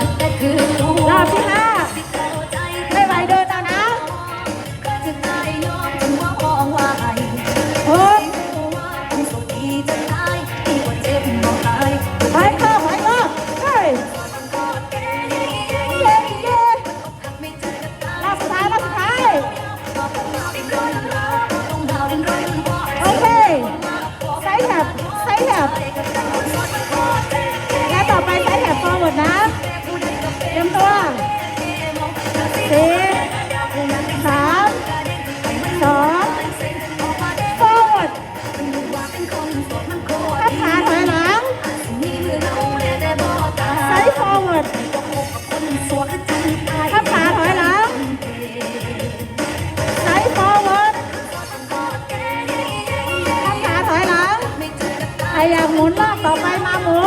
รอบที่ห้าไม่ไหวเดินเานะหกไปเข้าไปเข้าเฮ้ยรอบสุดท้ายรอสุดท้าย โอเค ไซส์แถบไซส์แถบ Yeah. พยายามหมุนรอบต่อไปมาหมุ